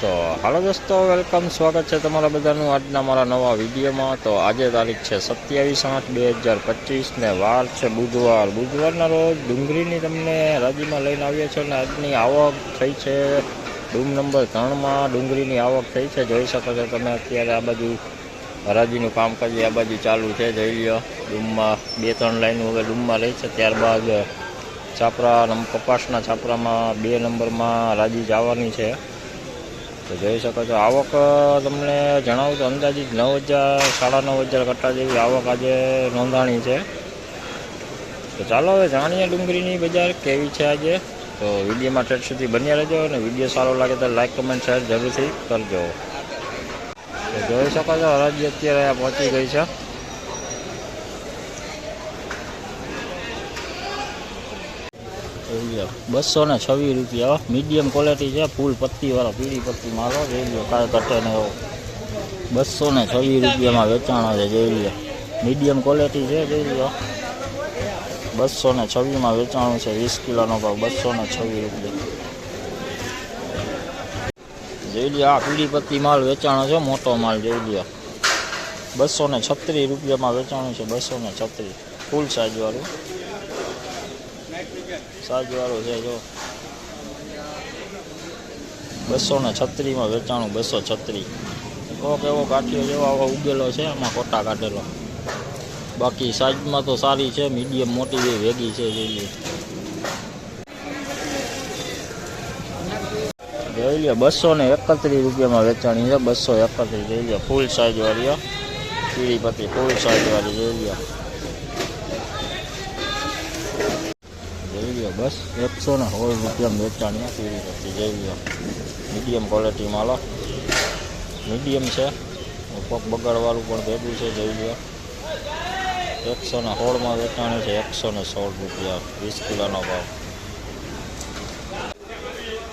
તો હાલો દોસ્તો, વેલકમ. સ્વાગત છે તમારા બધાનું આજના મારા નવા વિડીયોમાં. તો આજે તારીખ છે સત્યાવીસ આઠ બે હજાર પચીસ ને વાર છે બુધવાર. બુધવારના રોજ ડુંગળીની તમને રાજીમાં લઈને આવ્યા છો ને આજની આવક થઈ છે ડૂમ નંબર ત્રણમાં. ડુંગળીની આવક થઈ છે. જોઈ શકો છો તમે અત્યારે આ બાજુ હરાજીનું કામકાજ આ બાજુ ચાલુ છે, જોઈ લ્યો. ડૂમમાં બે ત્રણ લાઈન હવે ડૂમમાં રહી છે. ત્યારબાદ છાપરા કપાસના છાપરામાં બે નંબરમાં રાજી જવાની છે. તો જોઈ શકો છો, આવક તમને જણાવું તો અંદાજિત નવ હજાર, સાડા નવ હજાર કટ્ટા જેવી આવક આજે નોંધાણી છે. તો ચાલો હવે જાણીએ ડુંગળીની બજાર કેવી છે આજે. તો વિડીયોમાં ઠેઠ સુધી બન્યા રહેજો અને વીડિયો સારો લાગે તો લાઇક કમેન્ટ, શેર જરૂરથી કરજો. જોઈ શકો છો, હરાજી અત્યારે પહોંચી ગઈ છે. બસો ને છવ્વીસ રૂપિયા. મીડિયમ ક્વોલિટી છે ફૂલ પત્તી વાળો પીળી પત્તી મારો જોઈ લો કટે ને એવો. બસો ને છવ્વીસ રૂપિયામાં વેચાણો છે, જોઈ મીડિયમ ક્વોલિટી છે, જોઈ લો બસો ને છવ્વીસમાં વેચાણું છે, વીસ કિલોનો ભાવ, બસો ને છવ્વીસ રૂપિયા. જોઈ લો આ પીળી પત્તી માલ વેચાણો છે, મોટો માલ, જોઈ લો બસો ને છત્રીસ રૂપિયામાં વેચાણું છે, બસો ને છત્રીસ. ફૂલ સાઈઝ વાળું સાઈઝ વાળું છે જો. બસો ને છત્રીમાં વેચાણું બસો છત્રી કોક એવો કાઠિયો જેવો આવો ઉગેલો છે એમાં કોટા કાઢેલો. બાકી સાઈઝમાં તો સારી છે, મીડિયમ મોટી જે વેગી છે, જોઈ લે જોઈ લે બસો ને એકત્રીસ રૂપિયામાં વેચાણી છે, બસો એકત્રીસ જોઈ લે ફૂલ સાઈઝવાળી પીળી પત્તી ફૂલ સાઈઝવાળી જોઈ લે જોઈ લ્યો, બસ. એકસો ને સોળ રૂપિયામાં વેચાણી આ પીળી પત્તી જોઈ લ્યો. મીડિયમ ક્વોલિટી માલો મીડિયમ છે. પગ બગાડવાળું પણ ભેગું છે, જોઈ લ્યો. એકસો ને સોળમાં વેચાણી છે એકસો ને સોળ રૂપિયા, વીસ કિલોનો ભાવ.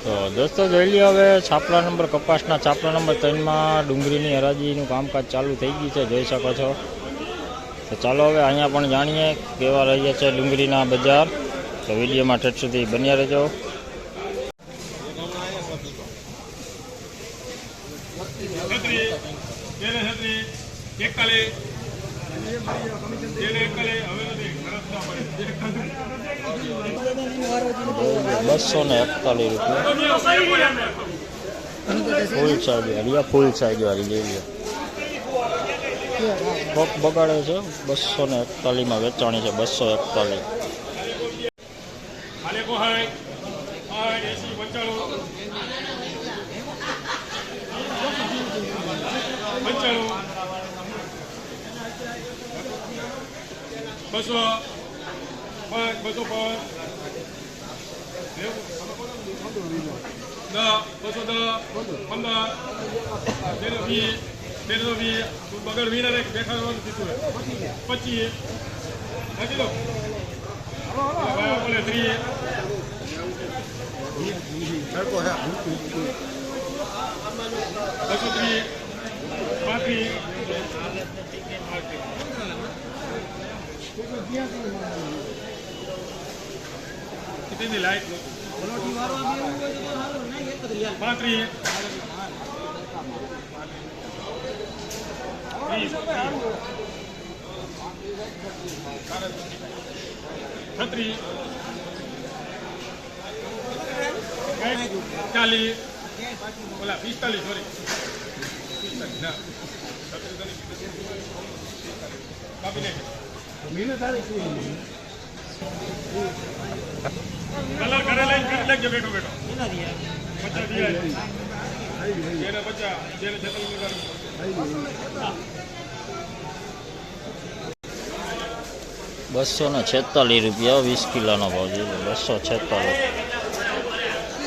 તો દોસ્તો, જોઈ લ્યો હવે છાપરા નંબર, કપાસના છાપરા નંબર ત્રણમાં ડુંગળીની હરાજીનું કામકાજ ચાલુ થઈ ગયું છે, જોઈ શકો છો. તો ચાલો હવે અહીંયા પણ જાણીએ કેવા રહ્યા છે ડુંગળીના બજાર. તો વિડીયોમાં ઠેઠ સુધી બન્યા રહેજો. બસો ને એકતાલીસ રૂપિયા. ફૂલ સાઈઝ વાળી ફૂલ વાળી જેવી કોક બગાડે છે બસો ને એકતાલીસમાં વેચાણી છે, બસો એકતાલીસ. ખાલી કોહાય હાય એસી પંચાણું પંચાણું બસો. પાંચ બસો પાંચ. દસ, બસો દસ. પંદર. તેરો વીસ. તેરસો વીસ. બગડ વીને દેખાડવાનું કીધું. પચીસ. નાખી દો ભાઈ બોલે ત્રીસ બસો ત્રીસ પાંત્રીસ કેટલી લાઈટ પાંત્રીસ ત્રીસ છત્રીસ ચાલીસ. ઓલા, પિસ્તાલીસ સોરી પિસ્તાલીસ, ના. કલર કરે લઈને લેજો બેઠો બેઠો. બચ્ચા દિયા જેને બચ્ચા જેને છત્રીસ બસો ને છેતાલીસ રૂપિયા વીસ કિલોનો ભાવ જોઈએ. બસો છેતાલીસ